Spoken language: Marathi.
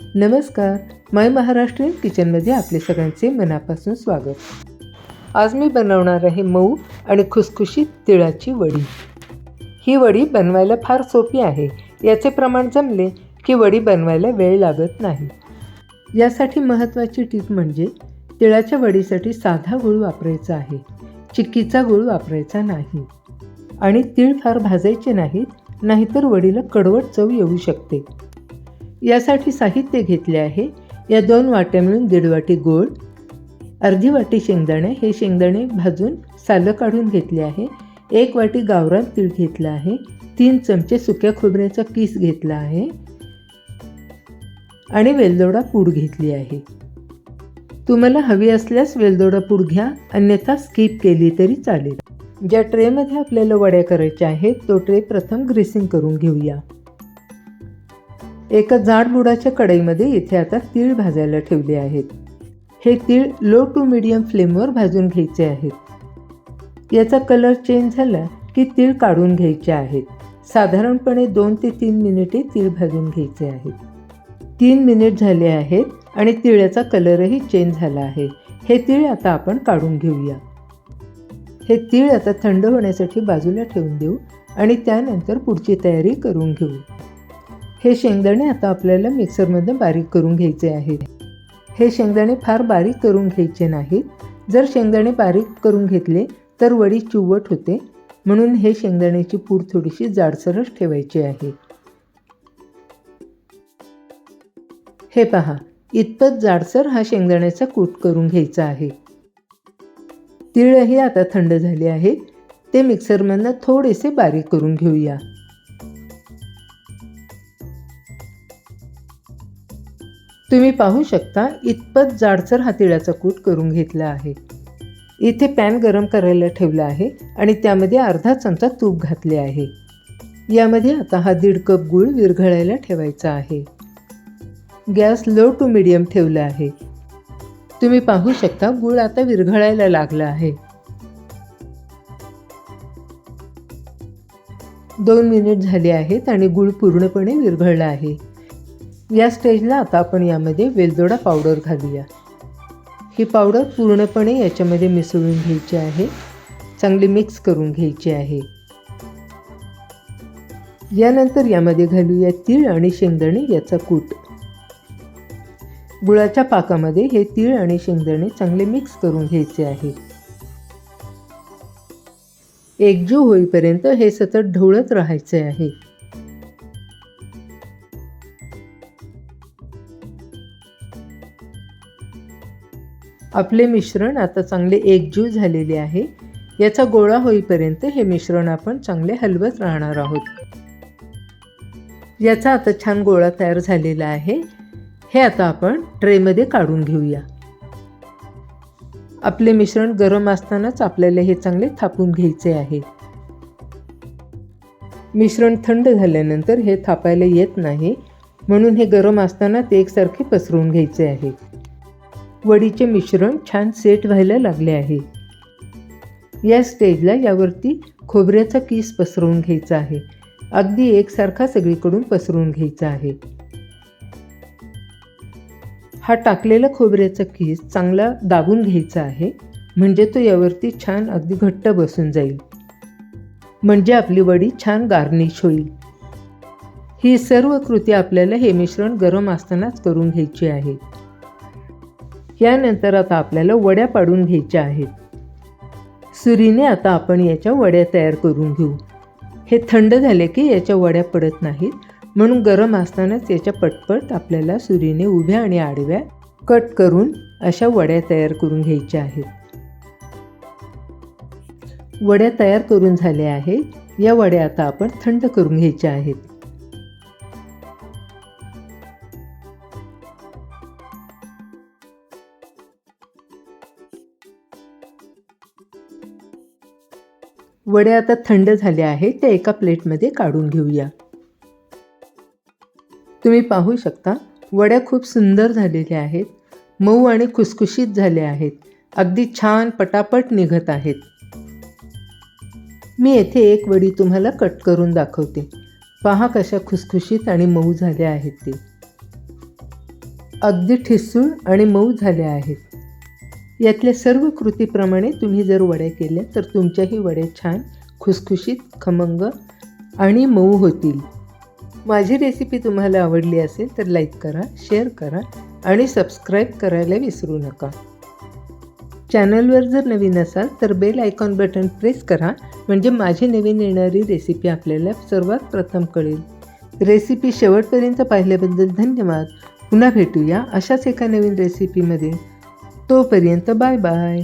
नमस्कार माय महाराष्ट्रीयन किचनमध्ये आपले सगळ्यांचे मनापासून स्वागत. आज मी बनवणार आहे मऊ आणि खुसखुशीत तिळाची वडी. ही वडी बनवायला फार सोपी आहे. याचे प्रमाण जमले की वडी बनवायला वेळ लागत नाही. यासाठी महत्त्वाची टीप म्हणजे तिळाच्या वडीसाठी साधा गूळ वापरायचा आहे. चिक्कीचा गूळ वापरायचा नाही. आणि तीळ फार भाजायचे नाहीत नाहीतर वडीला कडवट चव येऊ शकते. यासाठी साहित्य घेतले आहे. या दोन वाट्या मिळून दीड वाटी गोड अर्धी वाटी शेंगदाणे. हे शेंगदाणे भाजून सालं काढून घेतले आहे. एक वाटी गावरान तीळ घेतला आहे. तीन चमचे सुक्या खोबऱ्याचा किस घेतला आहे. आणि वेलदोडा पूड घेतली आहे. तुम्हाला हवी असल्यास वेलदोडा पूड घ्या अन्यथा स्किप केली तरी चालेल. ज्या ट्रेमध्ये आपल्याला वड्या करायच्या आहेत तो ट्रे प्रथम ग्रेसिंग करून घेऊया. एका जाडबुडाच्या कढईमध्ये इथे आता तीळ भाजायला ठेवले आहेत. हे तीळ लो टू मिडियम फ्लेमवर भाजून घ्यायचे आहेत. याचा कलर चेंज झाला की तीळ काढून घ्यायचे आहेत. साधारणपणे दोन ते तीन मिनिटे तीळ भाजून घ्यायचे आहेत. तीन मिनिट झाले आहेत आणि तिळाचा कलरही चेंज झाला आहे. हे तीळ आता आपण काढून घेऊया. हे तीळ आता थंड होण्यासाठी बाजूला ठेवून देऊ आणि त्यानंतर पुढची तयारी करून घेऊ. हे शेंगदाणे आता आपल्याला मिक्सरमध्ये बारीक करून घ्यायचे आहेत. हे शेंगदाणे फार बारीक करून घ्यायचे नाहीत. जर शेंगदाणे बारीक करून घेतले तर वडी चिवट होते. म्हणून हे शेंगदाण्याची पूर थोडीशी जाडसरच ठेवायची आहे. हे पहा इतपत जाडसर हा शेंगदाण्याचा कूट करून घ्यायचा आहे. तिळही आता थंड झाले आहे. ते मिक्सरमधनं थोडेसे बारीक करून घेऊया. तुम्ही पाहू शकता इतपत जाडसर हा तिळाचा कूट करून घेतला आहे. इथे पॅन गरम करायला ठेवला आहे आणि त्यामध्ये अर्धा चमचा तूप घातले आहे. यामध्ये आता हा दीड कप गूळ विरघळायला ठेवायचा आहे. गॅस लो टू मिडियम ठेवला आहे. तुम्ही पाहू शकता गूळ आता विरघळायला लागला आहे. दोन मिनिट झाले आहेत आणि गूळ पूर्णपणे विरघळला आहे. या स्टेजला आता आपण यामध्ये वेलदोडा पावडर घालूया. ही पावडर पूर्णपणे याच्यामध्ये मिसळून घ्यायची आहे. चांगली मिक्स करून घ्यायची आहे. यानंतर यामध्ये घालूया तीळ आणि शेंगदाणे याचा कूट. गुळाच्या पाकामध्ये हे तीळ आणि शेंगदाणे चांगले मिक्स करून घ्यायचे आहे. एकजीव होईपर्यंत हे सतत ढवळत राहायचे आहे. आपले मिश्रण आता चांगले एकजीव झालेले आहे. याचा गोळा होईपर्यंत हे मिश्रण आपण चांगले हलवत राहणार आहोत. याचा आता छान गोळा तयार झालेला आहे. हे आता आपण ट्रेमध्ये काढून घेऊया. आपले मिश्रण गरम असतानाच आपल्याला हे चांगले थापून घ्यायचे आहे. मिश्रण थंड झाल्यानंतर हे थापायला येत नाही. म्हणून हे गरम असताना ते एकसारखे पसरवून घ्यायचे आहे. वडीचे मिश्रण छान सेट व्हायला लागले आहे. या स्टेजला यावरती खोबऱ्याचा किस पसरवून घ्यायचा आहे. अगदी एकसारखा सगळीकडून पसरवून घ्यायचा आहे. हा टाकलेला खोबऱ्याचा किस चांगला दाबून घ्यायचा आहे म्हणजे तो यावरती छान अगदी घट्ट बसून जाईल. म्हणजे आपली वडी छान गार्निश होईल. ही सर्व कृती आपल्याला हे मिश्रण गरम असतानाच करून घ्यायची आहे. यानंतर आता आपल्याला वड्या पाडून घ्यायच्या आहेत. सुरीने आता आपण याच्या वड्या तयार करून घेऊ. हे थंड झाले की याच्या वड्या पडत नाहीत म्हणून गरम असतानाच याच्या पटपट आपल्याला सुरीने उभ्या आणि आडव्या कट करून अशा वड्या तयार करून घ्यायच्या आहेत. वड्या तयार करून झाल्या आहेत. या वड्या आता आपण थंड करून घ्यायच्या आहेत. वड्या आता थंड झाल्या आहेत त्या एका प्लेटमध्ये काढून घेऊया. तुम्ही पाहू शकता वड्या खूप सुंदर झालेल्या आहेत मऊ आणि खुसखुशीत झाल्या आहेत अगदी छान पटापट निघत आहेत. मी येथे एक वडी तुम्हाला कट करून दाखवते. पहा कशा खुसखुशीत आणि मऊ झाल्या आहेत ते. अगदी ठिसूळ आणि मऊ झाल्या आहेत. यातल्या सर्व कृतीप्रमाणे तुम्ही जर वड्या केल्या तर तुमच्याही वड्या छान खुसखुशीत खमंग आणि मऊ होतील. माझी रेसिपी तुम्हाला आवडली असेल तर लाईक करा शेअर करा आणि सबस्क्राईब करायला विसरू नका. चॅनलवर जर नवीन असाल तर बेल आयकॉन बटन प्रेस करा म्हणजे माझी नवीन येणारी रेसिपी आपल्याला सर्वात प्रथम कळेल. रेसिपी शेवटपर्यंत पाहिल्याबद्दल धन्यवाद. पुन्हा भेटूया अशाच एका नवीन रेसिपीमध्ये तोपर्यंत बाय बाय